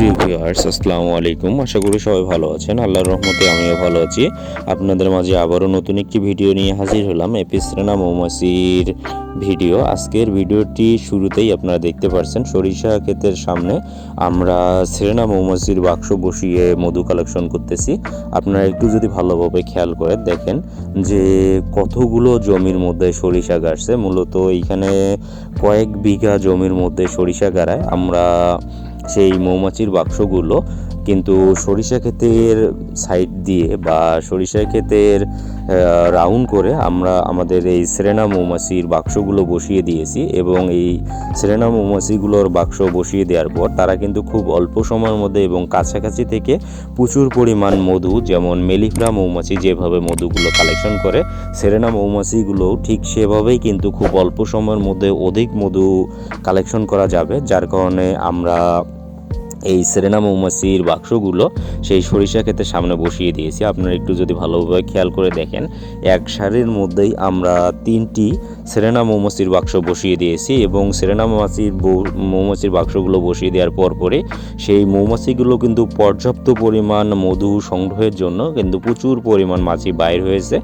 প্রিয় ভিউয়ার্স আসসালামু আলাইকুম। আশা করি সবাই ভালো আছেন। আল্লাহর রহমতে আমিও ভালো আছি। আপনাদের মাঝে আবারও নতুন একটি ভিডিও নিয়ে হাজির হলাম। এপিস্রেনা মৌমাছির ভিডিও। আজকের ভিডিওটি শুরুতেই আপনারা দেখতে পাচ্ছেন সরিষা ক্ষেতের সামনে আমরা সেরেনা মৌমাছির বাক্স বসিয়ে মধু কালেকশন করতেছি। আপনারা একটু যদি ভালোভাবে খেয়াল করে দেখেন যে কতগুলো জমির মধ্যে সরিষা গাছছে মূলত এইখানে কয়েক বিঘা জমির মধ্যে সরিষা গাড়ায়। আমরা সেই মৌমাছির বাক্সগুলো কিন্তু সরিষা ক্ষেতের সাইড দিয়ে বা সরিষা ক্ষেতের রাউন্ড করে আমরা আমাদের এই সেরেনা মৌমাছির বাক্সগুলো বসিয়ে দিয়েছি এবং এই সেরেনা মৌমাছিগুলোর বাক্স বসিয়ে দেওয়ার পর তারা কিন্তু খুব অল্প সময়ের মধ্যে এবং কাছাকাছি থেকে প্রচুর পরিমাণ মধু যেমন মেলিফ্রা মৌমাছি যেভাবে মধুগুলো কালেকশন করে, সেরেনা মৌমাছিগুলোও ঠিক সেভাবেই কিন্তু খুব অল্প সময়ের মধ্যে অধিক মধু কালেকশন করা যাবে, যার কারণে আমরা এই সেরেনা মৌমাছির বাক্সগুলো সেই সরিষা ক্ষেতের সামনে বসিয়ে দিয়েছি। আপনারা একটু যদি ভালোভাবে খেয়াল করে দেখেন, এক সারির মধ্যেই আমরা তিনটি সেরেনা মৌমাছির বাক্স বসিয়ে দিয়েছি এবং সেরেনা মৌমাছির মৌমাছির বাক্সগুলো বসিয়ে দেওয়ার পর পরে সেই মৌমাছিগুলো কিন্তু পর্যাপ্ত পরিমাণ মধু সংগ্রহের জন্য কিন্তু প্রচুর পরিমাণ মাছি বাইর হয়েছে,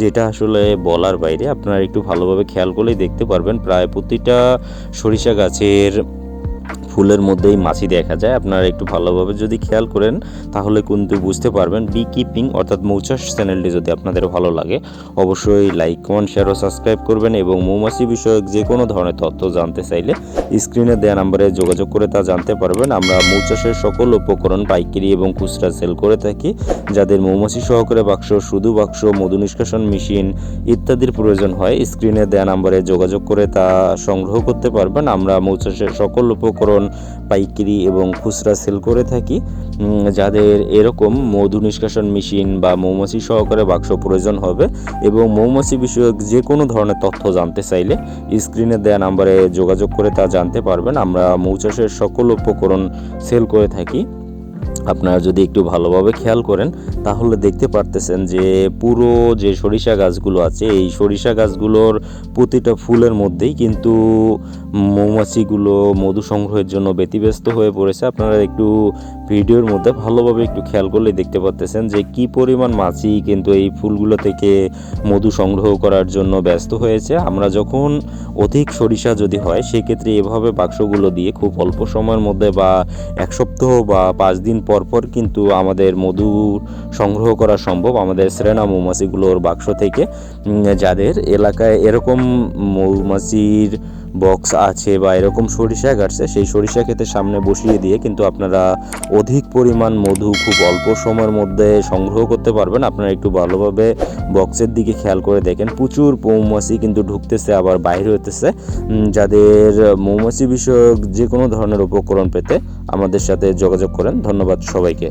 যেটা আসলে বলার বাইরে। আপনারা একটু ভালোভাবে খেয়াল করলেই দেখতে পারবেন, প্রায় প্রতিটা সরিষা গাছের ফুলের মধ্যেই মাছি দেখা যায়। আপনারা একটু ভালোভাবে যদি খেয়াল করেন, তাহলে কিন্তু বুঝতে পারবেন বি কিপিং অর্থাৎ মৌচাষ চ্যানেলটি যদি আপনাদের ভালো লাগে, অবশ্যই লাইক কমেন্ট শেয়ার ও সাবস্ক্রাইব করবেন এবং মৌমাছি বিষয়ক যে কোনো ধরনের তথ্য জানতে চাইলে স্ক্রিনে দেওয়া নাম্বারে যোগাযোগ করে তা জানতে পারবেন। আমরা মৌচাষের সকল উপকরণ, পাইকারি এবং খুচরা সেল করে থাকি, যাদের মৌমাছি সহকারে বাক্স, শুধু বাক্স, মধু নিষ্কাশন মেশিন ইত্যাদির প্রয়োজন হয়। স্ক্রিনে দেওয়া নাম্বারে যোগাযোগ করে তা সংগ্রহ করতে পারবেন। আমরা মৌচাষের সকল উপকরণ পাইকারি এবং খুচরা সেল করে থাকি। যাদের এরকম মধু নিষ্কাশন মেশিন বা মৌমাছি সহকারে বাক্স প্রয়োজন হবে এবং মৌমাছি বিষয়ক যে কোনো ধরনের তথ্য জানতে চাইলে স্ক্রিনে দেয়া নাম্বারে যোগাযোগ করে তা জানতে পারবেন। আমরা মৌচাষের সকল উপকরণ সেল করে থাকি। আপনারা যদি একটু ভালোভাবে খেয়াল করেন, তাহলে দেখতে পারতেছেন যে পুরো যে সরিষা গাছগুলো আছে, এই সরিষা গাছগুলোর প্রতিটা ফুলের মধ্যেই কিন্তু মৌমাছিগুলো মধু সংগ্রহের জন্য ব্যতিব্যস্ত হয়ে পড়েছে। আপনারা একটু ভিডিওর মধ্যে ভালোভাবে একটু খেয়াল করলে দেখতে পারতেছেন যে কি পরিমাণ মাছি কিন্তু এই ফুলগুলো থেকে মধু সংগ্রহ করার জন্য ব্যস্ত হয়েছে। আমরা যখন অধিক সরিষা যদি হয়, সেক্ষেত্রে এভাবে বাক্সগুলো দিয়ে খুব অল্প সময়ের মধ্যে বা এক সপ্তাহ বা পাঁচ দিন পর পর কিন্তু আমাদের মধু সংগ্রহ করা সম্ভব। আমাদের শ্রেণা মৌমাছিগুলোর বাক্স থেকে যাদের এলাকায় এরকম মৌমাছির বক্স আছে বা এরকম সরিষা গাছছে সেই সরিষা ক্ষেতের সামনে বসিয়ে দিয়ে কিন্তু আপনারা অধিক পরিমাণ মধু খুব অল্প সময়ের মধ্যে সংগ্রহ করতে পারবেন। আপনারা একটু ভালোভাবে বক্সের দিকে খেয়াল করে দেখেন। প্রচুর মৌমাছি কিন্তু ঢুকতেছে, আবার বাইরে হইতেছে। যাদের মৌমাছি বিষয়ক যে কোনো ধরনের উপকরণ পেতে আমাদের সাথে যোগাযোগ করেন। ধন্যবাদ সবাইকে।